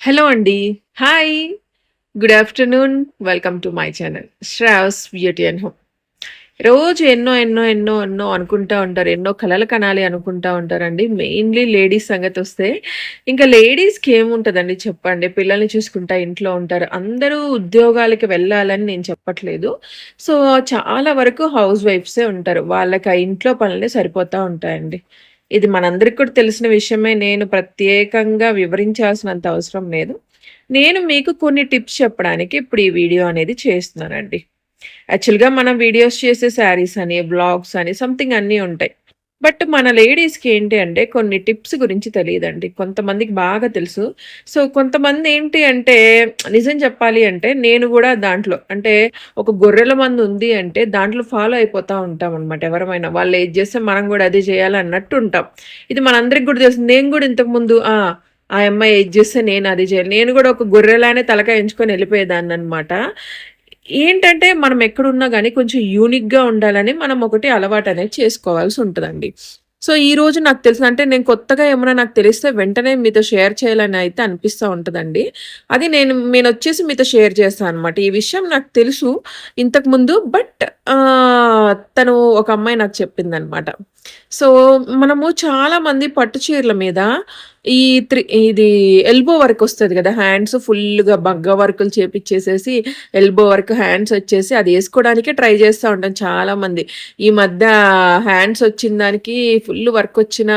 Hello అండి. Hi. Good afternoon. Welcome to my channel. Sravs beauty and home. రోజు ఎన్నో, ఎన్నో, ఎన్నో, ఎన్నో అనుకుంటా ఉంటారు. ఎన్నో కళలు కనాలి అనుకుంటా ఉంటారండి. మెయిన్‌లీ లేడీస్ సంగతి వస్తే ఇంకా లేడీస్‌కి ఏముంటుందండి చెప్పండి. పిల్లల్ని చూసుకుంటా ఇంట్లో ఉంటారు. అందరూ ఉద్యోగాలకి వెళ్ళాలని నేను చెప్పట్లేదు. సో, చాలా వరకు హౌస్ వైఫ్సే ఉంటారు. వాళ్ళకి ఆ ఇంట్లో పనులే సరిపోతూ ఉంటాయండి. ఇది మనందరికి కూడా తెలిసిన విషయమే. నేను ప్రత్యేకంగా వివరించాల్సినంత అవసరం లేదు. నేను మీకు కొన్ని టిప్స్ చెప్పడానికి ఇప్పుడు ఈ వీడియో అనేది చేస్తున్నానండి. యాక్చువల్‌గా మనం వీడియోస్ చేసే శారీస్ అని, బ్లాగ్స్ అని సంథింగ్ అన్నీ ఉంటాయి. బట్ మన లేడీస్‌కి ఏంటి అంటే కొన్ని టిప్స్ గురించి తెలియదండి కొంతమందికి బాగా తెలుసు. సో, కొంతమంది ఏంటి అంటే నిజం చెప్పాలి అంటే నేను కూడా దాంట్లో అంటే ఒక గొర్రెల మంది ఉంది అంటే దాంట్లో ఫాలో అయిపోతా ఉంటామనమాట ఎవరమైనా. వాళ్ళు ఏది చేస్తే మనం కూడా అదే చేయాలి అన్నట్టు ఉంటాం. ఇది మనందరికి కూడా తెలుసు. నేను కూడా ఇంతకుముందు ఆ! అమ్మాయి ఏది చేస్తే నేను అది చేయాలి. నేను కూడా ఒక గొర్రెలానే తలకాయ ఎంచుకొని వెళ్ళిపోయేదాన్ని అనమాట ఏంటంటే మనం ఎక్కడున్నా కానీ కొంచెం యూనిక్‌గా ఉండాలని మనం ఒకటి అలవాటు అనేది చేసుకోవాల్సి ఉంటుందండి సో, ఈ రోజు నాకు తెలిసిన అంటే నేను కొత్తగా ఏమైనా నాకు తెలిస్తే వెంటనే మీతో షేర్ చేయాలని అయితే అనిపిస్తూ ఉంటుందండి అది నేను నేనొచ్చేసి మీతో షేర్ చేస్తాను అనమాట. ఈ విషయం నాకు తెలుసు ఇంతకుముందు. బట్ తను ఒక అమ్మాయి నాకు చెప్పిందనమాట. సో, మనము చాలామంది పట్టు చీరల మీద ఈ త్రి ఇది ఎల్బో వర్క్ వస్తుంది కదా హ్యాండ్స్ ఫుల్లుగా బగ్గ వర్కులు చేపిచ్చేసేసి ఎల్బో వర్క్ హ్యాండ్స్ వచ్చేసి అది వేసుకోవడానికే ట్రై చేస్తూ ఉంటాం చాలామంది. ఈ మధ్య హ్యాండ్స్ వచ్చిన దానికి ఫుల్ వర్క్ వచ్చిన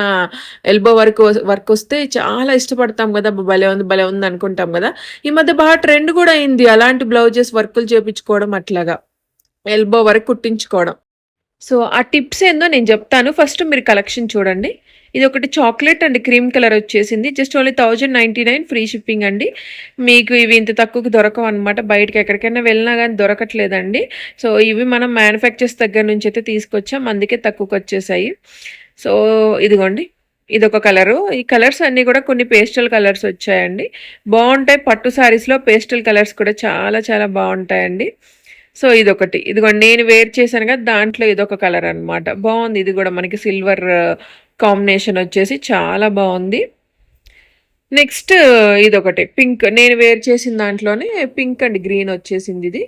ఎల్బో వర్క్ వర్క్ వస్తే చాలా ఇష్టపడతాం కదా భలే ఉంది, భలే ఉంది అనుకుంటాం కదా ఈ మధ్య బాగా ట్రెండ్ కూడా అయింది. అలాంటి బ్లౌజెస్ వర్కులు చేపించుకోవడం అట్లాగా. ఎల్బో వరకు కుట్టించుకోవడం. సో, ఆ టిప్స్ ఏందో నేను చెప్తాను ఫస్ట్ మీరు కలెక్షన్ చూడండి. ఇది ఒకటి చాక్లెట్ అండ్ క్రీమ్ కలర్ వచ్చేసింది జస్ట్ ఓన్లీ 1099 ఫ్రీ షిప్పింగ్ అండి. మీకు ఇవి ఇంత తక్కువకి దొరకవనమాట. బయటకి ఎక్కడికైనా వెళ్ళినా కానీ దొరకట్లేదండి. సో, ఇవి మనం మ్యానుఫ్యాక్చర్స్ దగ్గర నుంచి అయితే తీసుకొచ్చాం. అందుకే తక్కువకొచ్చేసాయి. సో, ఇదిగోండి. ఇదొక కలరు. ఈ కలర్స్ అన్నీ కూడా కొన్ని పేస్టల్ కలర్స్ వచ్చాయండి బాగుంటాయి పట్టు శారీస్‌లో పేస్టల్ కలర్స్ కూడా చాలా చాలా బాగుంటాయండి సో, ఇదొకటి. ఇదిగోండి నేను వేర్ చేశాను కదా దాంట్లో ఇదొక కలర్ అనమాట. బాగుంది ఇది కూడా మనకి సిల్వర్ కాంబినేషన్ వచ్చేసి చాలా బాగుంది నెక్స్ట్ ఇదొకటి పింక్. నేను వేర్ చేసిన దాంట్లోనే పింక్ అండ్ గ్రీన్ వచ్చేసింది ఇది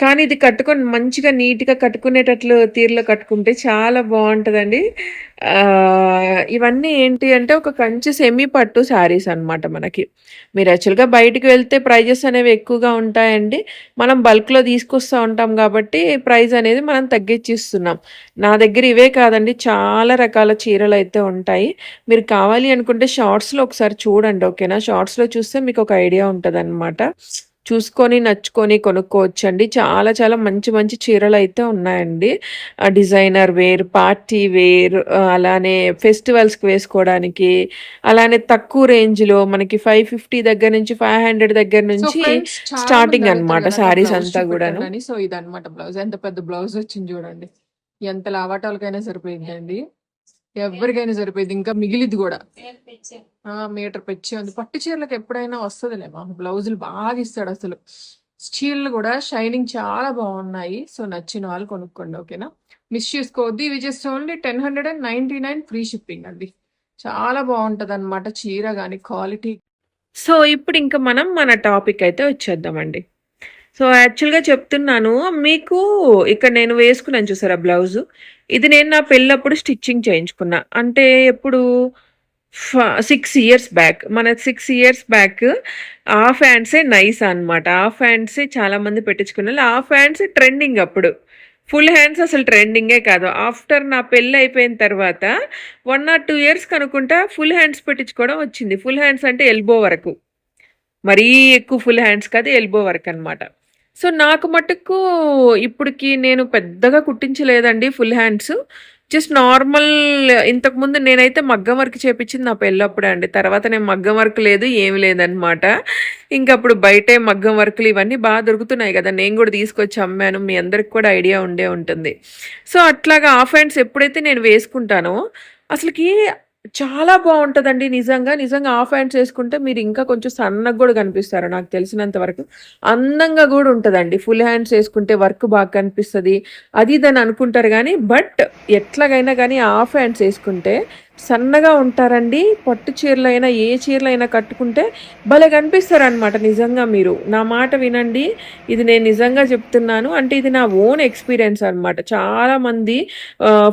కానీ ఇది కట్టుకొని మంచిగా నీట్‌గా కట్టుకునేటట్లు తీరులో కట్టుకుంటే చాలా బాగుంటుందండి ఇవన్నీ ఏంటి అంటే ఒక కంచి సెమీ పట్టు శారీస్ అనమాట మనకి. మీరు యాక్చువల్‌గా బయటికి వెళ్తే ప్రైజెస్ అనేవి ఎక్కువగా ఉంటాయండి. మనం బల్క్‌లో తీసుకొస్తా ఉంటాం కాబట్టి ప్రైస్ అనేది మనం తగ్గించిస్తున్నాం. నా దగ్గర ఇవే కాదండి చాలా రకాల చీరలు అయితే ఉంటాయి. మీరు కావాలి అనుకుంటే షార్ట్స్‌లో ఒకసారి చూడండి ఓకేనా? షార్ట్స్‌లో చూస్తే మీకు ఒక ఐడియా ఉంటుంది చూసుకొని, నచ్చుకొని కొనుక్కోవచ్చండి. చాలా చాలా మంచి మంచి చీరలైతే ఉన్నాయండి. ఆహ్, డిజైనర్ వేర్, పార్టీ వేర్ అలానే ఫెస్టివల్స్‌కి వేసుకోవడానికి, అలానే తక్కువ రేంజ్‌లో మనకి 550 దగ్గర నుంచి 500 దగ్గర సో, నుంచి స్టార్టింగ్ అనమాట బ్లౌజ్ అంతా. చూపెట్టండని. సో, ఇదనమాట బ్లౌజ్. ఎంత పెద్ద బ్లౌజ్ ఒచ్చింది జూడండి. ఎంత లావాటోళ్ళకైనా సరిపోయిద్దండి. ఎవ్వరికైనా సరిపోయిద్ది. ఇంకా మిగిలిద్ది గూడా. ఆ! మీటర్ పెచ్చే ఉంది. పట్టు చీరలకి ఎప్పుడైనా వస్తదిలే మాకు బ్లౌజులు బాగా ఇస్తాడసలు. చీరలు గూడా షైనింగ్ చాలా బావున్నాయి. సో, నచ్చిన వాళ్ళు కొనుక్కోండి ఓకేనా? మిస్ చేసుకోవద్దు. ఇవి జస్ట్ ఓన్లీ 1099 ఫ్రీ షిప్పింగ్ అండి. చాలా బావుంటదనమాట చీర గాని క్వాలిటీ. సో, ఇప్పుడింక మనం మన టాపిక్ అయితే వచ్చేద్దామండి. సో, యాక్చువల్‌గా చెప్తున్నాను. మీకు ఇక్కడ నేను వేసుకున్నాను చూసారా బ్లౌజు. ఇది నేను నా పెళ్ళప్పుడు స్టిచ్చింగ్ చేయించుకున్నా. అంటే ఎప్పుడు ఫ 6 ఇయర్స్ బ్యాక్. మన సిక్స్ ఇయర్స్ బ్యాక్ హాఫ్ హ్యాండ్సే నైస్ అనమాట. హాఫ్ హ్యాండ్సే చాలామంది పెట్టించుకున్నారు హాఫ్ హ్యాండ్స్ ట్రెండింగ్ అప్పుడు. ఫుల్ హ్యాండ్స్ అసలు ట్రెండింగే కాదు. ఆఫ్టర్ నా పెళ్ళి అయిపోయిన తర్వాత వన్ ఆర్ టూ ఇయర్స్ కనుక్కుంటా ఫుల్ హ్యాండ్స్ పెట్టించుకోవడం వచ్చింది. ఫుల్ హ్యాండ్స్ అంటే ఎల్బో వరకు. మరీ ఎక్కువ ఫుల్ హ్యాండ్స్ కాదు. ఎల్బో వరకు అనమాట. సో, నాకు మటుకు ఇప్పటికి నేను పెద్దగా కుట్టించలేదండి ఫుల్ హ్యాండ్స్. జస్ట్ నార్మల్ ఇంతకుముందు నేనైతే మగ్గం వర్క్ చేపించింది నా పెళ్ళప్పుడే అండి. తర్వాత నేను మగ్గం వర్క్ లేదు ఏమి లేదనమాట. ఇంకప్పుడు బయటే మగ్గం వర్క్లు ఇవన్నీ బాగా దొరుకుతున్నాయి కదా నేను కూడా తీసుకొచ్చి అమ్మాను. మీ అందరికి కూడా ఐడియా ఉండే ఉంటుంది. సో, అట్లాగా హాఫ్ హ్యాండ్స్ ఎప్పుడైతే నేను వేసుకుంటానో అసలుకి చాలా బాగుంటుందండి నిజంగా. నిజంగా హాఫ్ హ్యాండ్స్ వేసుకుంటే మీరు ఇంకా కొంచెం సన్నగా కూడా కనిపిస్తారు నాకు తెలిసినంత వరకు. అందంగా కూడా ఉంటుందండి ఫుల్ హ్యాండ్స్ వేసుకుంటే వర్క్ బాగా కనిపిస్తుంది అది ఇదని అనుకుంటారు కానీ బట్ ఎట్లాగైనా కానీ హాఫ్ హ్యాండ్స్ వేసుకుంటే సన్నగా ఉంటారండి. పట్టు చీరలైనా, ఏ చీరలైనా కట్టుకుంటే భలే కనిపిస్తారనమాట నిజంగా మీరు. నా మాట వినండి. ఇది నేను నిజంగా చెప్తున్నాను. అంటే ఇది నా ఓన్ ఎక్స్‌పీరియన్స్ అనమాట. చాలామంది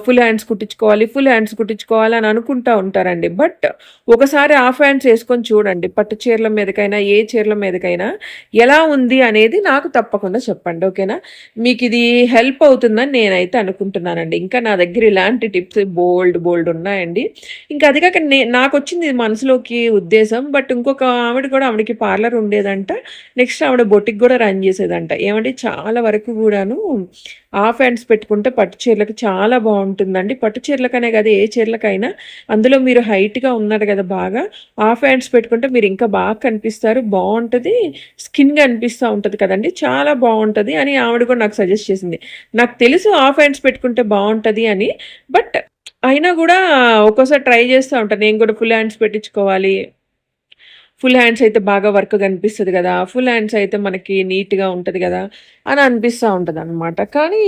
ఫుల్ హ్యాండ్స్ కుట్టించుకోవాలి, ఫుల్ హ్యాండ్స్ కుట్టించుకోవాలి అని అనుకుంటా ఉంటారండి. బట్ ఒకసారి హాఫ్ హ్యాండ్స్ వేసుకొని చూడండి. పట్టు చీరల మీదకైనా, ఏ చీరల మీదకైనా ఎలా ఉంది అనేది నాకు తప్పకుండా చెప్పండి. ఓకేనా? మీకు ఇది హెల్ప్ అవుతుందని నేనైతే అనుకుంటున్నానండి. ఇంకా నా దగ్గర ఇలాంటి టిప్స్ బోల్డ్ బోల్డ్ ఉన్నాయండి. ఇంకా అది కాక నే నాకు వచ్చింది మనసులోకి ఉద్దేశం. బట్ ఇంకొక ఆవిడ కూడా ఆవిడకి పార్లర్ ఉండేదంట. నెక్స్ట్ ఆవిడ బొటిక్ కూడా రన్ చేసేదంట. ఏమంటే చాలా వరకు కూడాను హాఫ్ హ్యాండ్స్ పెట్టుకుంటే పట్టు చీరలకు చాలా బాగుంటుందండి పట్టు చీరలకనే కదా ఏ చీరలకైనా అందులో మీరు హైట్‌గా ఉన్నారు కదా బాగా. హాఫ్ హ్యాండ్స్ పెట్టుకుంటే మీరు ఇంకా బాగా కనిపిస్తారు. బాగుంటుంది స్కిన్ కనిపిస్తూ ఉంటుంది కదండి చాలా బాగుంటుంది అని ఆవిడ కూడా నాకు సజెస్ట్ చేసింది. నాకు తెలుసు హాఫ్ హ్యాండ్స్ పెట్టుకుంటే బాగుంటుంది అని. బట్ అయినా కూడా ఒక్కోసారి ట్రై చేస్తూ ఉంటాను నేను కూడా ఫుల్ హ్యాండ్స్ పెట్టించుకోవాలి. ఫుల్ హ్యాండ్స్ అయితే బాగా వర్క్ కనిపిస్తుంది కదా ఫుల్ హ్యాండ్స్ అయితే మనకి నీట్‌గా ఉంటుంది కదా అని అనిపిస్తూ ఉంటుంది అనమాట కానీ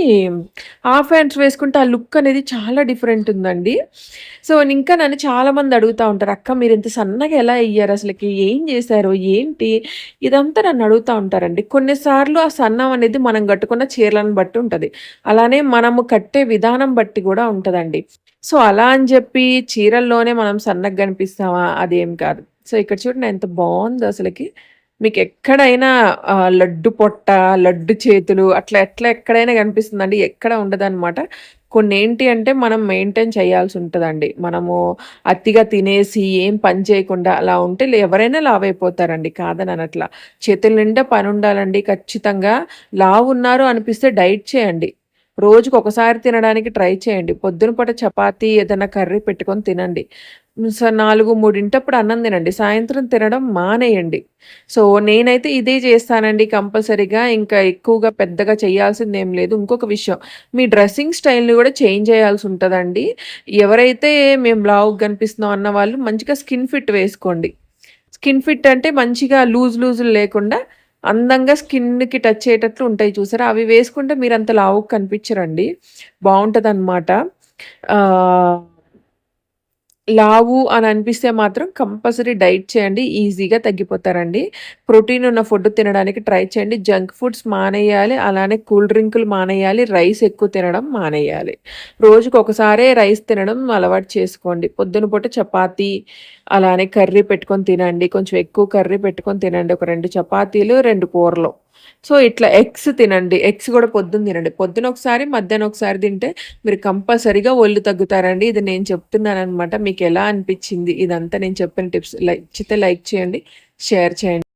హాఫ్ హ్యాండ్స్ వేసుకుంటే ఆ లుక్ అనేది చాలా డిఫరెంట్ ఉందండి. సో, ఇంకా నన్ను చాలామంది అడుగుతా ఉంటారు. "అక్క మీరు ఇంత సన్నగా ఎలా అయ్యారు అసలకి? ఏం చేశారు? ఏంటి?" ఇదంతా నన్ను అడుగుతా ఉంటారండి. కొన్నిసార్లు ఆ సన్నం అనేది మనం కట్టుకున్న చీరలను బట్టి ఉంటుంది అలానే మనము కట్టే విధానం బట్టి కూడా ఉంటుందండి సో, అలా అని చెప్పి చీరల్లోనే మనం సన్నగా కనిపిస్తామా? అదేం కాదు. సో, ఇక్కడ చూడండి ఎంత బాగుంది అసలుకి మీకు ఎక్కడైనా లడ్డు పొట్ట, లడ్డు చేతులు అట్లా ఎట్లా ఎక్కడైనా కనిపిస్తుందండి. ఎక్కడ ఉండదనమాట. కొన్నేంటి అంటే మనం మెయింటైన్ చేయాల్సి ఉంటుందండి మనము అతిగా తినేసి ఏం పని చేయకుండా అలా ఉంటే ఎవరైనా ఎవరైనా లావైపోతారండి. కాదని అనట్లా. చేతుల నిండా పని ఉండాలండి ఖచ్చితంగా. లావు ఉన్నారు అనిపిస్తే డైట్ చేయండి. రోజుకు ఒకసారి తినడానికి ట్రై చేయండి. పొద్దున పూట చపాతీ ఏదైనా కర్రీ పెట్టుకొని తినండి. నాలుగు మూడింటప్పుడు అన్నం తినండి. సాయంత్రం తినడం మానేయండి. సో, నేనైతే ఇదే చేస్తానండి కంపల్సరీగా. ఇంకా ఎక్కువగా పెద్దగా చేయాల్సిందేం లేదు. ఇంకొక విషయం మీ డ్రెస్సింగ్ స్టైల్‌ని కూడా చేంజ్ చేయాల్సి ఉంటుందండి ఎవరైతే మేము బ్లాగ్ కనిపిస్తున్నాం అన్న వాళ్ళు మంచిగా స్కిన్ ఫిట్ వేసుకోండి. స్కిన్ ఫిట్ అంటే మంచిగా లూజ్ లూజులు లేకుండా అందంగా స్కిన్‌కి టచ్ అయ్యేటట్లు ఉంటాయి చూసారా? అవి వేసుకుంటే మీరు అంత లావుగా కనిపించరండి. బాగుంటుంది ఆహ్ లావు అని అనిపిస్తే మాత్రం కంపల్సరీ డైట్ చేయండి. ఈజీగా తగ్గిపోతారండి. ప్రోటీన్ ఉన్న ఫుడ్ తినడానికి ట్రై చేయండి. జంక్ ఫుడ్స్ మానేయాలి. అలానే కూల్ డ్రింకులు మానేయాలి. రైస్ ఎక్కువ తినడం మానేయాలి. రోజుకు ఒకసారే రైస్ తినడం అలవాటు చేసుకోండి. పొద్దున పూట చపాతీ, అలానే కర్రీ పెట్టుకొని తినండి. కొంచెం ఎక్కువ కర్రీ పెట్టుకొని తినండి. ఒక రెండు చపాతీలు, రెండు కూరలు. సో, ఇట్లా ఎగ్స్ తినండి. ఎగ్స్ కూడా పొద్దున్న తినండి. పొద్దున ఒకసారి, మధ్యాహ్నం ఒకసారి తింటే మీరు కంపల్సరీగా ఒళ్ళు తగ్గుతారండి. ఇది నేను చెప్తున్నాను అనమాట మీకు ఎలా అనిపించింది ఇదంతా నేను చెప్పిన టిప్స్ లైక్ నచ్చితే లైక్ చేయండి. షేర్ చేయండి.